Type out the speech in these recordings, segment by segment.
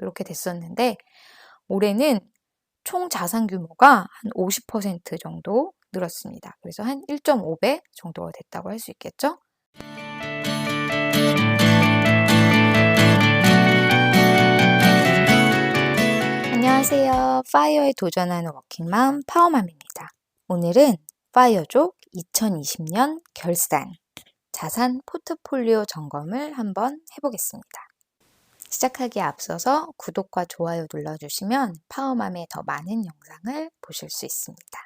이렇게 됐었는데 올해는 총 자산 규모가 한 50% 정도 늘었습니다. 그래서 한 1.5배 정도가 됐다고 할 수 있겠죠? 안녕하세요. 파이어에 도전하는 워킹맘 파워맘입니다. 오늘은 파이어족 2020년 결산 자산 포트폴리오 점검을 한번 해보겠습니다. 시작하기에 앞서서 구독과 좋아요 눌러주시면 파워맘의 더 많은 영상을 보실 수 있습니다.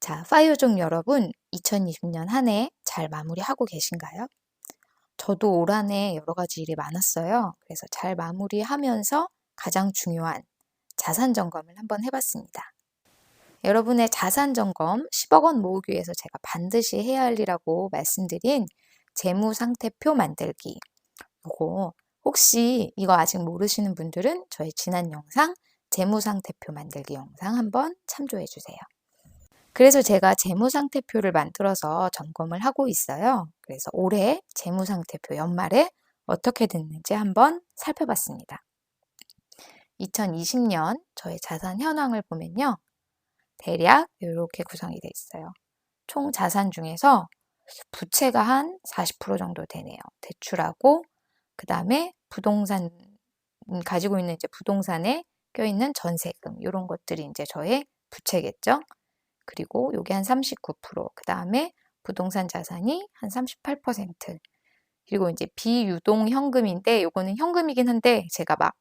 자, 파이어족 여러분, 2020년 한 해 잘 마무리하고 계신가요? 저도 올 한 해 여러 가지 일이 많았어요. 그래서 잘 마무리하면서 가장 중요한 자산 점검을 한번 해봤습니다. 여러분의 자산 점검 10억 원 모으기 위해서 제가 반드시 해야 할 일이라고 말씀드린 재무 상태표 만들기. 요거 혹시 이거 아직 모르시는 분들은 저희 지난 영상 재무 상태표 만들기 영상 한번 참조해 주세요. 그래서 제가 재무 상태표를 만들어서 점검을 하고 있어요. 그래서 올해 재무 상태표 연말에 어떻게 됐는지 한번 살펴봤습니다. 2020년 저의 자산 현황을 보면요. 대략 이렇게 구성이 되어 있어요. 총 자산 중에서 부채가 한 40% 정도 되네요. 대출하고 그 다음에 부동산 음, 가지고 있는 이제 부동산에 껴있는 전세금 이런 것들이 이제 저의 부채겠죠. 그리고 요게 한 39%, 그 다음에 부동산 자산이 한 38%. 그리고 이제 비유동 현금인데 요거는 현금이긴 한데 제가 막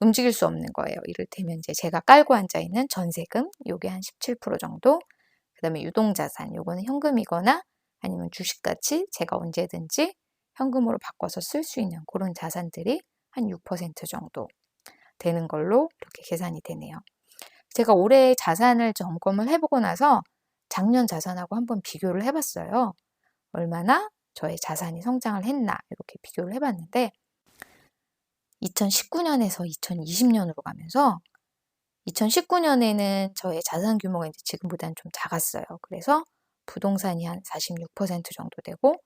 움직일 수 없는 거예요. 이를테면 이제 제가 깔고 앉아 있는 전세금 요게 한 17% 정도. 그 다음에 유동 자산 요거는 현금이거나 아니면 주식 같이 제가 언제든지 현금으로 바꿔서 쓸 수 있는 그런 자산들이 한 6% 정도 되는 걸로 이렇게 계산이 되네요. 제가 올해 자산을 점검을 해보고 나서 작년 자산하고 한번 비교를 해봤어요. 얼마나 저의 자산이 성장을 했나 이렇게 비교를 해봤는데 2019년에서 2020년으로 가면서 2019년에는 저의 자산 규모가 이제 지금보다는 좀 작았어요. 그래서 부동산이 한 46% 정도 되고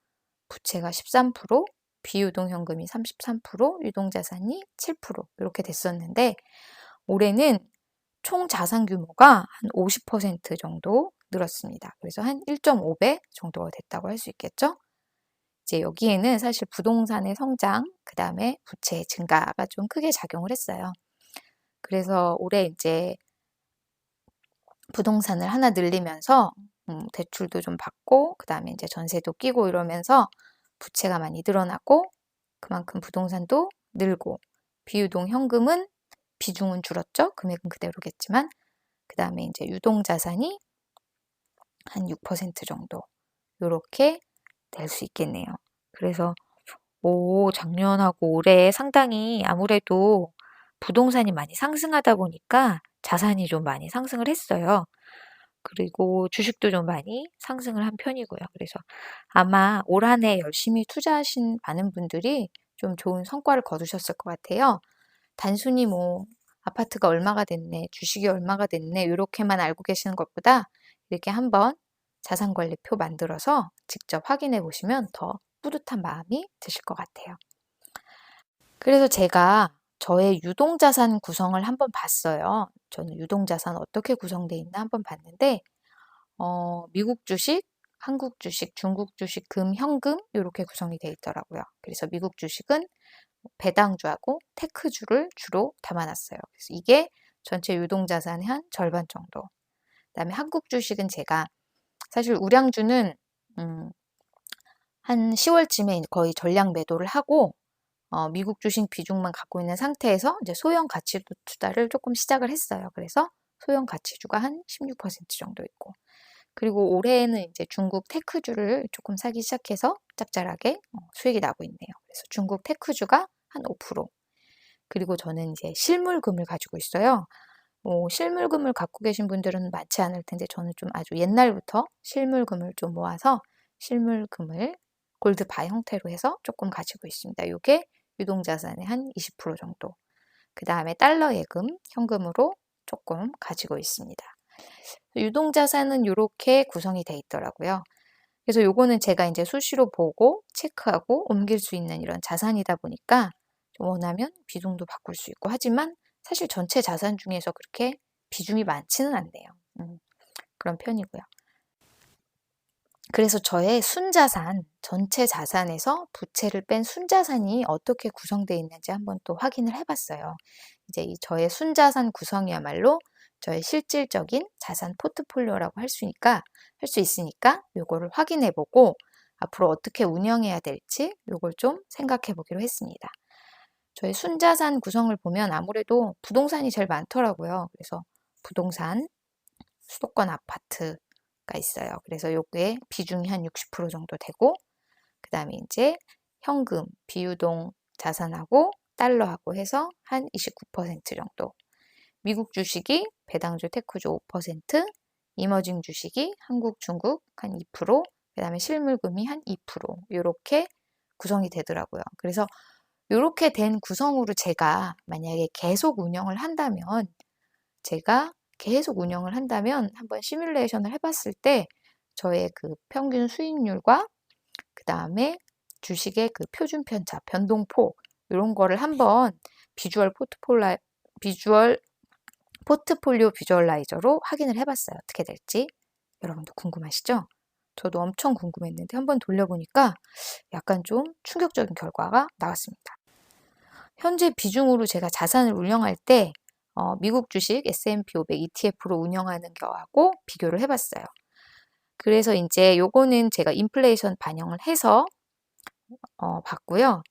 부채가 13%, 비유동 현금이 33%, 유동 자산이 7% 이렇게 됐었는데 올해는 총 자산 규모가 한 50% 정도 늘었습니다. 그래서 한 1.5배 정도가 됐다고 할 수 있겠죠? 이제 여기에는 사실 부동산의 성장, 그 다음에 부채 증가가 좀 크게 작용을 했어요. 그래서 올해 이제 부동산을 하나 늘리면서 음, 대출도 좀 받고 그 다음에 이제 전세도 끼고 이러면서 부채가 많이 늘어나고 그만큼 부동산도 늘고 비유동 현금은 비중은 줄었죠. 금액은 그대로겠지만 그 다음에 이제 유동 자산이 한 6% 정도 이렇게 될 수 있겠네요. 그래서 오 작년하고 올해 상당히 아무래도 부동산이 많이 상승하다 보니까 자산이 좀 많이 상승을 했어요. 그리고 주식도 좀 많이 상승을 한 편이고요. 그래서 아마 올 한 해 열심히 투자하신 많은 분들이 좀 좋은 성과를 거두셨을 것 같아요. 단순히 뭐 아파트가 얼마가 됐네, 주식이 얼마가 됐네, 이렇게만 알고 계시는 것보다 이렇게 한번 자산 관리표 만들어서 직접 확인해 보시면 더 뿌듯한 마음이 드실 것 같아요. 그래서 제가 저의 유동자산 구성을 한번 봤어요. 저는 유동자산 어떻게 구성되어 있나 한번 봤는데, 어, 미국 주식, 한국 주식, 중국 주식, 금, 현금 이렇게 구성이 되어 있더라고요. 그래서 미국 주식은 배당주하고 테크주를 주로 담아놨어요. 그래서 이게 전체 유동자산의 한 절반 정도. 그다음에 한국 주식은 제가 사실 우량주는 음, 한 10월쯤에 거의 전량 매도를 하고 어, 미국 주식 비중만 갖고 있는 상태에서 이제 소형 가치 투자를 조금 시작을 했어요. 그래서 소형 가치주가 한 16% 정도 있고 그리고 올해에는 이제 중국 테크주를 조금 사기 시작해서 짭짤하게 어, 수익이 나고 있네요. 그래서 중국 테크주가 한 5%. 그리고 저는 이제 실물금을 가지고 있어요. 뭐 실물금을 갖고 계신 분들은 많지 않을 텐데 저는 좀 아주 옛날부터 실물금을 좀 모아서 실물금을 골드바 형태로 해서 조금 가지고 있습니다. 이게 유동자산의 한 20% 정도. 그 다음에 달러 예금, 현금으로 조금 가지고 있습니다. 유동자산은 이렇게 구성이 돼 있더라고요. 그래서 요거는 제가 이제 수시로 보고 체크하고 옮길 수 있는 이런 자산이다 보니까 원하면 비중도 바꿀 수 있고 하지만 사실 전체 자산 중에서 그렇게 비중이 많지는 않네요. 음, 그런 편이고요. 그래서 저의 순자산, 전체 자산에서 부채를 뺀 순자산이 어떻게 구성되어 있는지 한번 또 확인을 해봤어요. 이제 이 저의 순자산 구성이야말로 저의 실질적인 자산 포트폴리오라고 할수 있으니까, 할 수 있으니까 요거를 확인해 보고 앞으로 어떻게 운영해야 될지 요걸 좀 생각해 보기로 했습니다. 저희 순자산 구성을 보면 아무래도 부동산이 제일 많더라고요. 그래서 부동산, 수도권 아파트 가 있어요. 그래서 요게 비중이 한 60% 정도 되고, 그 다음에 이제 현금, 비유동 자산하고 달러하고 해서 한 29% 정도. 미국 주식이 배당주 테크주 5%, 이머징 주식이 한국, 중국 한 2%, 그 다음에 실물금이 한 2%, 이렇게 구성이 되더라고요. 그래서 이렇게 된 구성으로 제가 만약에 계속 운영을 한다면, 제가 계속 운영을 한다면 한번 시뮬레이션을 해봤을 때 저의 그 평균 수익률과 그 다음에 주식의 그 표준 편차, 변동폭 이런 거를 한번 비주얼 포트폴라 비주얼 포트폴리오 비주얼라이저로 확인을 해봤어요. 어떻게 될지 여러분도 궁금하시죠? 저도 엄청 궁금했는데 한번 돌려보니까 약간 좀 충격적인 결과가 나왔습니다. 현재 비중으로 제가 자산을 운영할 때 어, 미국 주식 S&P 500 ETF로 운영하는 거하고 비교를 해봤어요. 그래서 이제 요거는 제가 인플레이션 반영을 해서 어, 봤고요.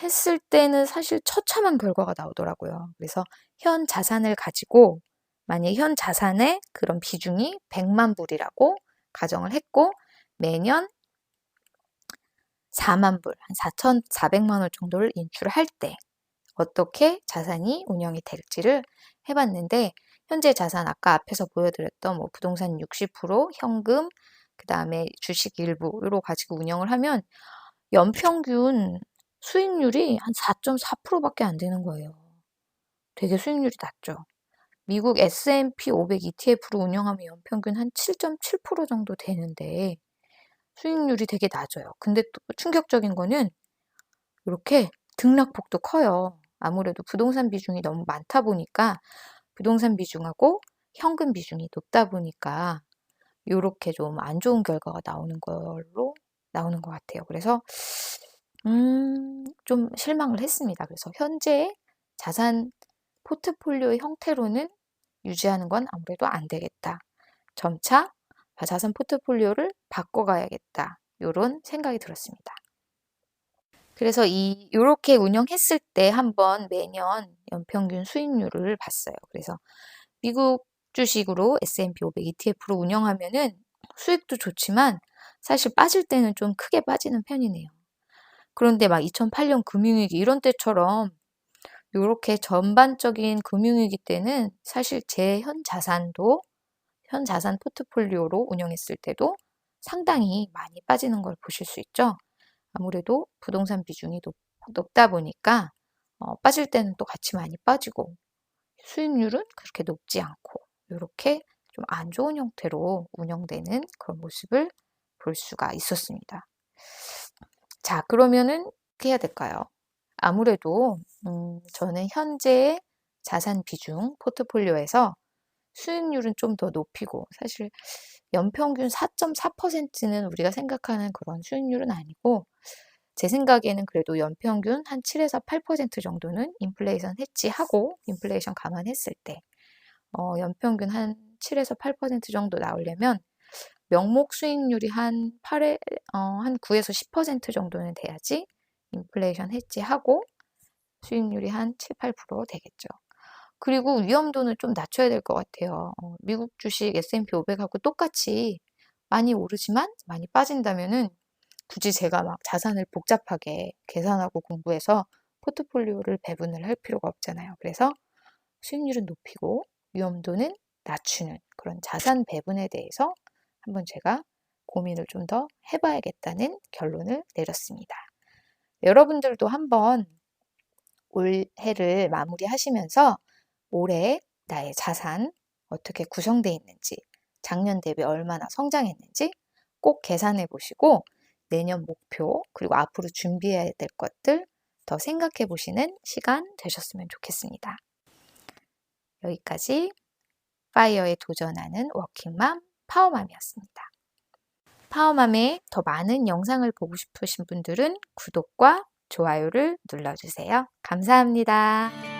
했을 때는 사실 처참한 결과가 나오더라고요. 그래서 현 자산을 가지고 만약 현 자산의 그런 비중이 100만 불이라고 가정을 했고 매년 4만 불, 한 4,400만 원 정도를 인출을 할때 어떻게 자산이 운영이 될지를 해봤는데 현재 자산 아까 앞에서 보여드렸던 뭐 부동산 60%, 현금, 그 다음에 주식 일부로 가지고 운영을 하면 연평균 수익률이 한 4.4%밖에 안 되는 거예요. 되게 수익률이 낮죠. 미국 S&P 500 ETF로 운영하면 연평균 한 7.7% 정도 되는데 수익률이 되게 낮아요. 근데 또 충격적인 거는 이렇게 등락폭도 커요. 아무래도 부동산 비중이 너무 많다 보니까 부동산 비중하고 현금 비중이 높다 보니까 이렇게 좀 안 좋은 결과가 나오는 걸로 나오는 것 같아요. 그래서 음, 좀 실망을 했습니다. 그래서 현재 자산 포트폴리오의 형태로는 유지하는 건 아무래도 안 되겠다. 점차 자산 포트폴리오를 바꿔가야겠다. 이런 생각이 들었습니다. 그래서 이 요렇게 운영했을 때 한번 매년 연평균 수익률을 봤어요. 그래서 미국 주식으로 S&P 500 ETF로 운영하면은 수익도 좋지만 사실 빠질 때는 좀 크게 빠지는 편이네요. 그런데 막 2008년 금융위기 이런 때처럼 요렇게 전반적인 금융위기 때는 사실 제 현 자산도 현 자산 포트폴리오로 운영했을 때도 상당히 많이 빠지는 걸 보실 수 있죠. 아무래도 부동산 비중이 높, 다 보니까 어, 빠질 때는 또 같이 많이 빠지고 수익률은 그렇게 높지 않고 이렇게 좀 안 좋은 형태로 운영되는 그런 모습을 볼 수가 있었습니다. 자, 그러면은 어떻게 해야 될까요? 아무래도 음, 저는 현재 자산 비중 포트폴리오에서 수익률은 좀 더 높이고 사실 연평균 4.4%는 우리가 생각하는 그런 수익률은 아니고 제 생각에는 그래도 연평균 한 7에서 8% 정도는 인플레이션 해지하고 인플레이션 감안했을 때 어, 연평균 한 7에서 8% 정도 나오려면 명목 수익률이 한 8에 어, 한 9에서 10% 정도는 돼야지 인플레이션 해지하고 수익률이 한 7, 8% 되겠죠. 그리고 위험도는 좀 낮춰야 될 것 같아요. 어, 미국 주식 S&P 500하고 똑같이 많이 오르지만 많이 빠진다면은 굳이 제가 막 자산을 복잡하게 계산하고 공부해서 포트폴리오를 배분을 할 필요가 없잖아요. 그래서 수익률은 높이고 위험도는 낮추는 그런 자산 배분에 대해서 한번 제가 고민을 좀 더 해봐야겠다는 결론을 내렸습니다. 여러분들도 한번 올해를 마무리하시면서 올해 나의 자산 어떻게 구성되어 있는지, 작년 대비 얼마나 성장했는지 꼭 계산해 보시고 내년 목표, 그리고 앞으로 준비해야 될 것들 더 생각해 보시는 시간 되셨으면 좋겠습니다. 여기까지 파이어에 도전하는 워킹맘 파워맘이었습니다. 파워맘의 더 많은 영상을 보고 싶으신 분들은 구독과 좋아요를 눌러주세요. 감사합니다.